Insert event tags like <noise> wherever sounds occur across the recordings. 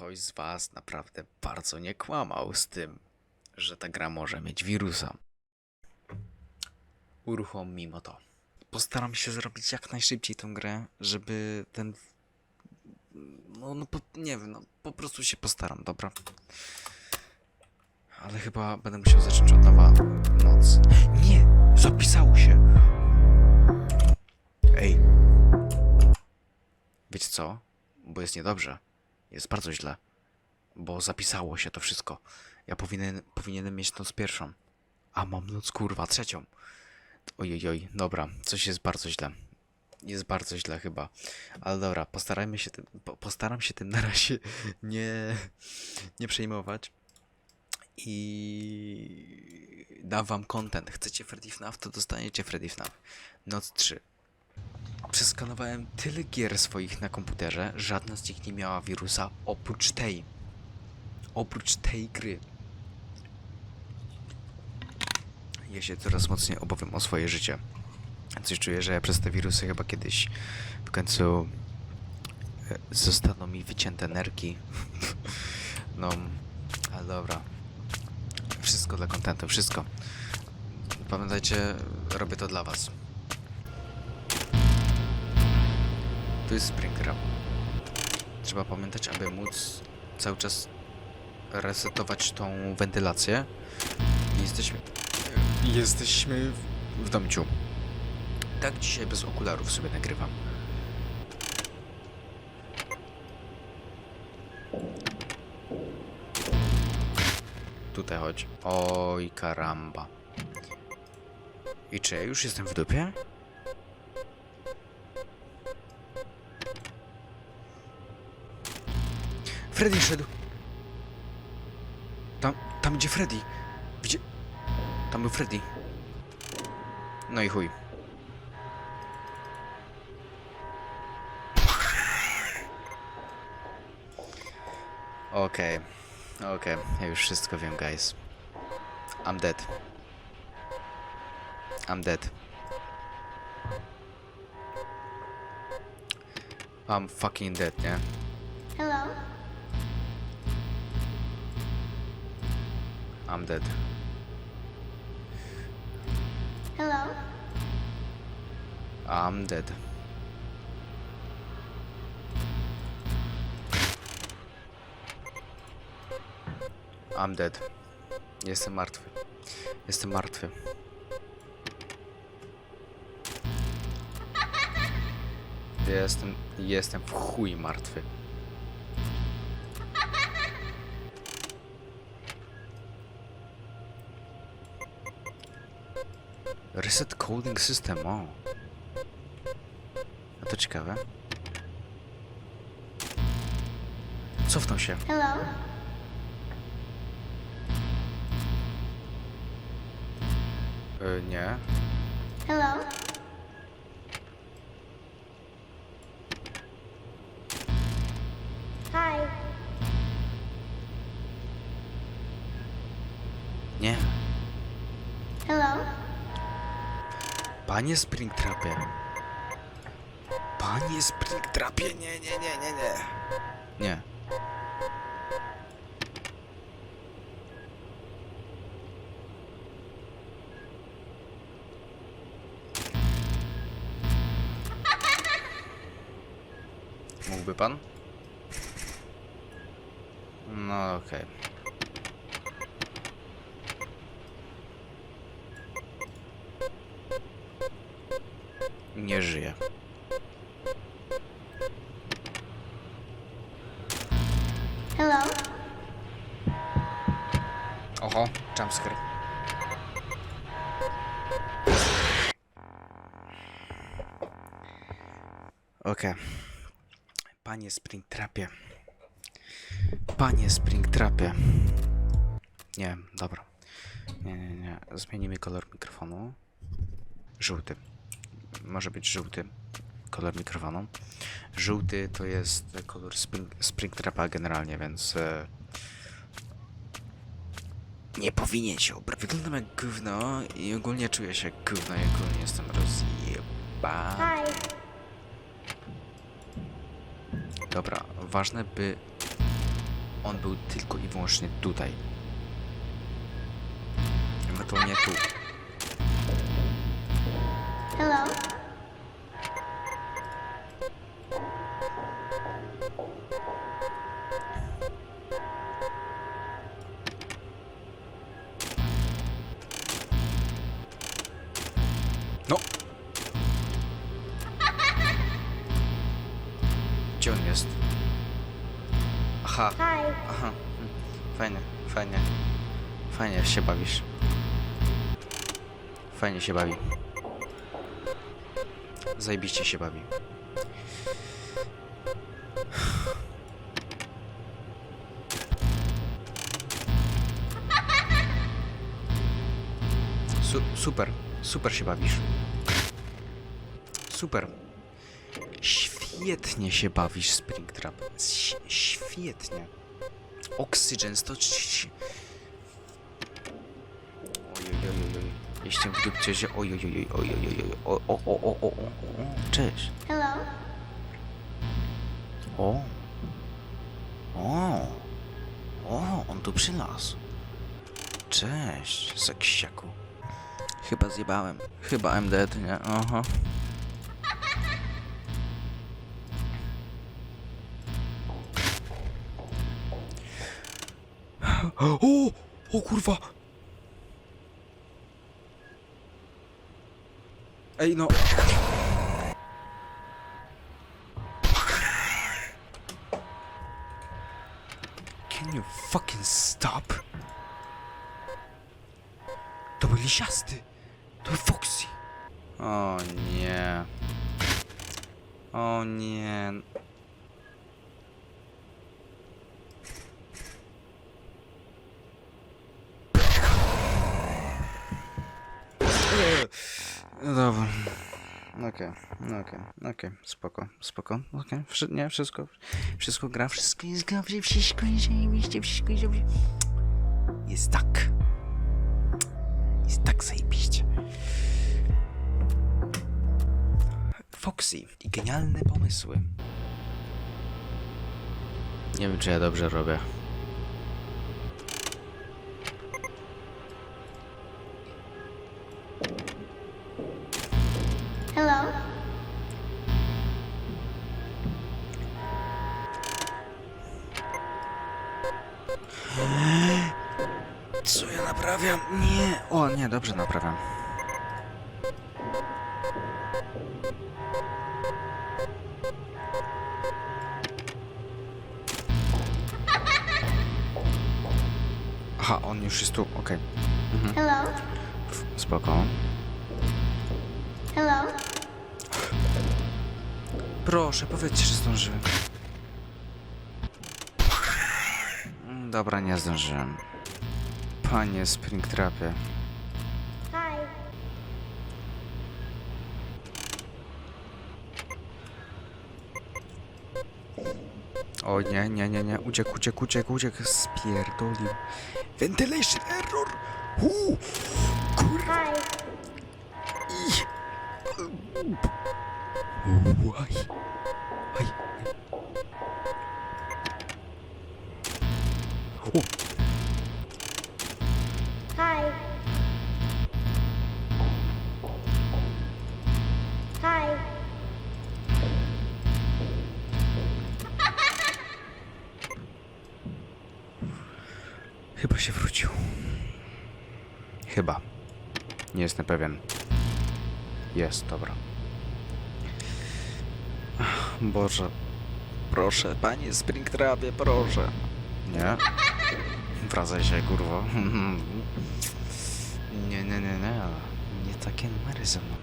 ktoś z was naprawdę bardzo nie kłamał z tym, że ta gra może mieć wirusa. Uruchom mimo to. Postaram się zrobić jak najszybciej tę grę, żeby ten... No, no po, nie wiem, no po prostu się postaram, dobra? Ale chyba będę musiał zacząć od nowa noc. Nie! Zapisało się! Ej! Wiecie co? Bo jest niedobrze. Jest bardzo źle. Bo zapisało się to wszystko. Ja powinien, powinienem mieć noc pierwszą. A mam noc kurwa trzecią. Ojojoj, dobra, coś jest bardzo źle. Jest bardzo źle chyba. Ale dobra, postarajmy się tym, po, postaram się tym na razie <laughs> nie, nie przejmować. I dam wam content. Chcecie Freddy FNAF, to dostaniecie Freddy FNAF. Noc 3. Przeskanowałem tyle gier swoich na komputerze, żadna z nich nie miała wirusa oprócz tej. Oprócz tej gry. Ja się coraz mocniej obawiam o swoje życie. Coś czuję, że przez te wirusy chyba kiedyś w końcu e, zostaną mi wycięte nerki. <laughs> no, ale dobra. Wszystko dla kontentu, wszystko. Pamiętajcie, robię to dla was. To jest Springtrap. Trzeba pamiętać, aby móc cały czas resetować tą wentylację. Jesteśmy... Jesteśmy w domciu. Tak dzisiaj bez okularów sobie nagrywam. Tutaj chodź. Oj, karamba. I czy ja już jestem w dupie? Freddy szedł. Tam, tam gdzie Freddy. Gdzie... Tam był Freddy. No i chuj. Okej. Okej, ja już wszystko wiem, guys. I'm dead. I'm dead. I'm fucking dead, nie? Hello? I'm dead. Hello? I'm dead. I'm dead. Jestem martwy. Jestem martwy. Jestem, jestem w chuj martwy. Reset coding system, o. A to ciekawe. Cofnął się. Hello? Y, nie. Hello? Panie Springtrapie. Panie Springtrapie, nie, nie, nie, nie, nie. Nie. Mógłby pan? No okej. Nie żyje. Hello? Oho, jumpscare. Okej. Panie Springtrapie. Panie Springtrapie. Nie, dobra. Nie, nie, nie. Zmienimy kolor mikrofonu. Żółty. Może być żółty kolor mikrofonu. Żółty to jest kolor Spring, Springtrapa generalnie, więc... E, nie powinien się ubrać. Wyglądam jak gówno i ogólnie czuję się jak gówno i ogólnie jestem rozjeba. Dobra, ważne by On był tylko i wyłącznie tutaj. Ewentualnie tu. Hello? Aha, Hi. aha. Fajnie, fajnie. Fajnie się bawisz. Fajnie się bawi. Zajebiście się bawi. Su super, super się bawisz. Super. Świetnie się bawisz, Springtrap. Świetnie. Oxygen 130. Ojojojojoj. Jeśli w dupcie się... Ojojojoj, ojojojoj. O, o, o, o, o, o, o. Cześć. Hello? O. O. O, on tu przylazł. Cześć, seksiaku. Chyba zjebałem. Chyba I'm dead, nie? Aha. O! O kurwa! Ej no! Can you fucking stop? To był lisiasty! To był Foxy! O nie. O nie. No dobra. Okej, no okej, okej, spoko, spoko, okej, Wszy- nie, wszystko, wszystko gra, wszystko jest dobrze, wszystko jest zajebiście, wszystko jest dobrze. Jest tak. Jest tak zajebiście. Foxy i genialne pomysły. Nie wiem, czy ja dobrze robię. Aha, on już jest tu, okej. Hello? F- Spoko. Hello? Proszę, powiedzcie, że zdążyłem. Dobra, nie zdążyłem. Panie Springtrapie. Hi. O nie, nie, nie, nie. Uciekł, uciekł, uciekł, uciekł. Spierdolił. Ventilation error! Uuu! Kurwa! I... Łaj. Aj. O, pewien. Jest, dobra. Ach, Boże. Proszę, panie Springtrapie, proszę. Nie? Wracaj się, kurwo. <laughs> Nie, nie, nie, nie. Nie takie numery ze mną.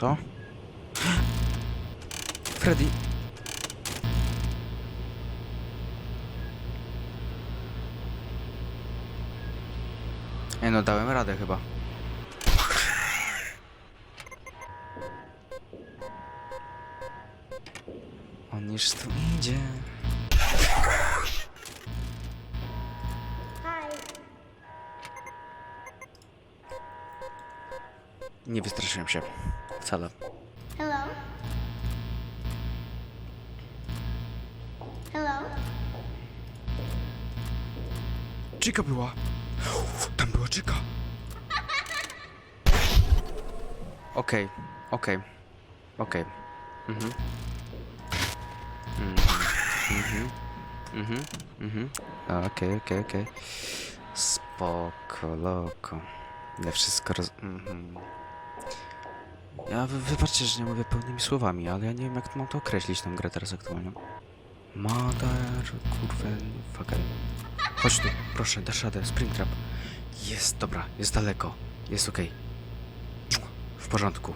Co? Freddy! Nie no, dałem radę chyba. On już tu idzie. Nie wystraszyłem się. Wcale. Hello. Hello. Chica była. Tam była Chica. Okej, okej, okej. Mhm. Mhm. Mhm. Mhm. Mhm. A, Okej, okej, okej. Spoko, loko. Ja wszystko roz... Mhm. Ja wy, wybaczcie, że nie mówię pełnymi słowami, ale ja nie wiem jak mam to określić tą grę teraz aktualnie. Mother, kurwę, fucker. Chodź tu, proszę, dasz radę, Springtrap. Jest, dobra, jest daleko. Jest okej. W porządku.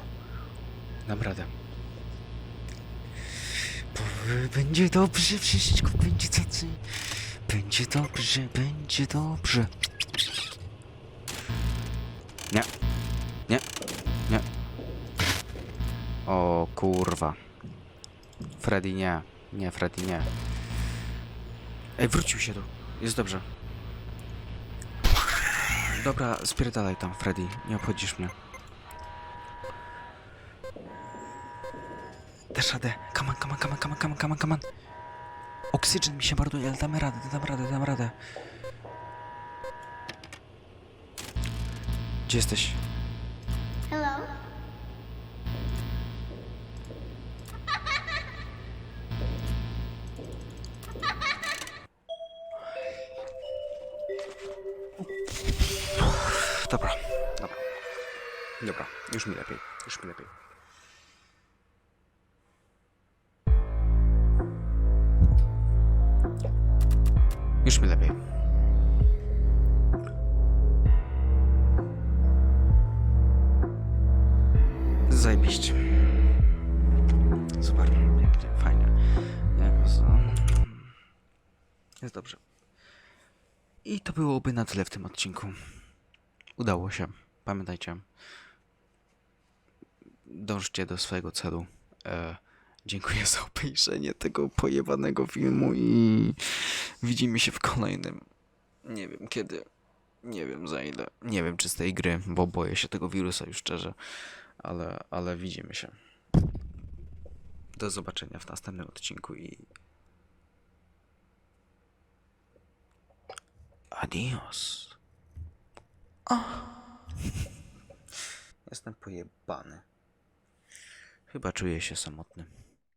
Dam radę. Będzie dobrze, wszystko będzie tacy. Będzie dobrze, będzie dobrze. Nie. Nie. Kurwa. Freddy nie. Nie, Freddy nie. Ej, wrócił się tu. Jest dobrze. Dobra, spierdalaj tam, Freddy. Nie obchodzisz mnie. Dasz radę. Come on, come on, come on, come on, come on, come on, come on. Oksygen mi się marnuje, ale damy radę, damy radę, damy radę. Gdzie jesteś? Dobra, dobra. Dobra, już mi lepiej, już mi lepiej. Już mi lepiej. Zajebiście. Super, fajnie. Jest dobrze. I to byłoby na tyle w tym odcinku. Udało się. Pamiętajcie. Dążcie do swojego celu. E, dziękuję za obejrzenie tego pojebanego filmu i widzimy się w kolejnym. Nie wiem kiedy. Nie wiem za ile. Nie wiem czy z tej gry, bo boję się tego wirusa już szczerze. Ale, ale widzimy się. Do zobaczenia w następnym odcinku i. Adios. Jestem pojebany. Chyba czuję się samotny.